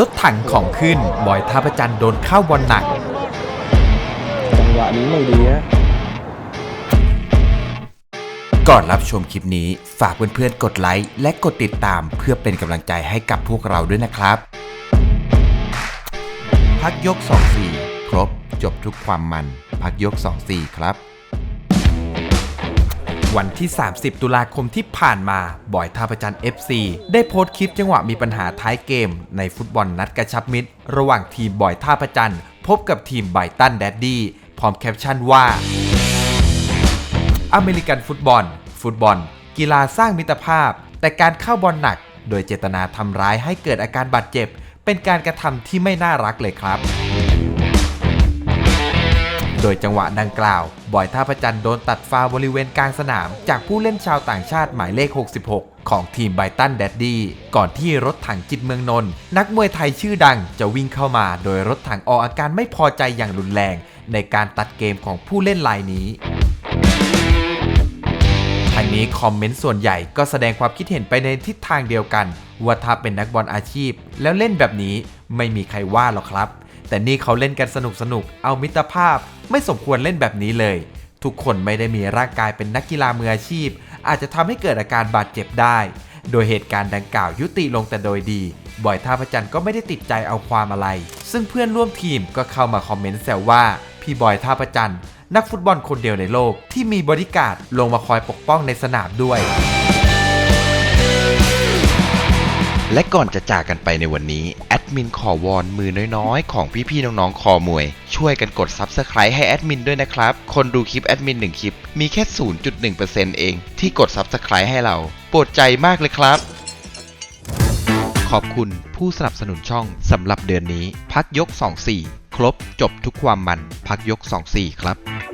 รถถังของขึ้นบอยท่าประจันโดนเข้าบอลหนัก จังหวะนี้ไม่ดีฮะก่อนรับชมคลิปนี้ฝากเพื่อนๆกดไลค์และกดติดตามเพื่อเป็นกำลังใจให้กับพวกเราด้วยนะครับ พักยก 2-4 ครบจบทุกความมัน พักยก 2-4 ครับ วันที่ 30 ตุลาคมที่ผ่านมา บอยท่าประจัน FC ได้โพสต์คลิปจังหวะมีปัญหาท้ายเกม ในฟุตบอลนัดกระชับมิตร ระหว่างทีมบอยท่าประจัน พบกับทีมไบตันแดดดี้พร้อมแคปชั่นว่า อเมริกันฟุตบอล ฟุตบอล กีฬาสร้างมิตรภาพ แต่การเข้าบอลหนัก โดยเจตนาทำร้ายให้เกิดอาการบาดเจ็บ เป็นการกระทำที่ไม่น่ารักเลยครับ โดยจังหวะดังกล่าว บอยท่าประจันโดนตัดฟาวล์บริเวณกลางสนาม จากผู้เล่นชาวต่างชาติหมายเลข 66 ของทีมไบตันแดดดี้ก่อนที่รถถังจิตเมืองนนท์นักมวยไทยชื่อดังจะวิ่งเข้ามา โดยรถถังออกอาการไม่พอใจอย่างรุนแรง ในการตัดเกมของผู้เล่นรายนี้ทางนี้คอมเมนต์ส่วนใหญ่ก็แสดงความคิดเห็นไปในทิศทางเดียวกัน ว่าถ้าเป็นนักบอลอาชีพ แล้วเล่นแบบนี้ไม่มีใครว่าหรอกครับ แต่นี่เขาเล่นกันสนุกสนุกๆเอามิตรภาพ ไม่สมควรเล่นแบบนี้เลย ทุกคนไม่ได้มีร่างกายเป็นนักกีฬามืออาชีพ อาจจะทำให้เกิดอาการบาดเจ็บได้ โดยเหตุการณ์ดังกล่าวยุติลงแต่โดยดี บอยท่าพระจันทร์ก็ไม่ได้ติดใจเอาความอะไร ซึ่งเพื่อนร่วมทีมก็เข้ามาคอมเมนต์แซวว่าพี่บอยท่าพระจันทร์นักฟุตบอลคนเดียวในโลกที่มีบริการลงมาคอยปกป้องในสนามด้วย และก่อนจะจากกันไปในวันนี้ แอดมินขอวอนมือน้อยๆ ของพี่ๆน้องๆ คอมวย ช่วยกันกด Subscribe ให้แอดมินด้วยนะครับ คนดูคลิปแอดมิน1คลิป มีแค่ 0.1%เอง ที่กด Subscribe ให้เราปรดใจมากเลยครับ ขอบคุณผู้สนับสนุนช่องสำหรับเดือนนี้ พักยก 24 ครบจบทุกความมัน พักยก 24 ครับ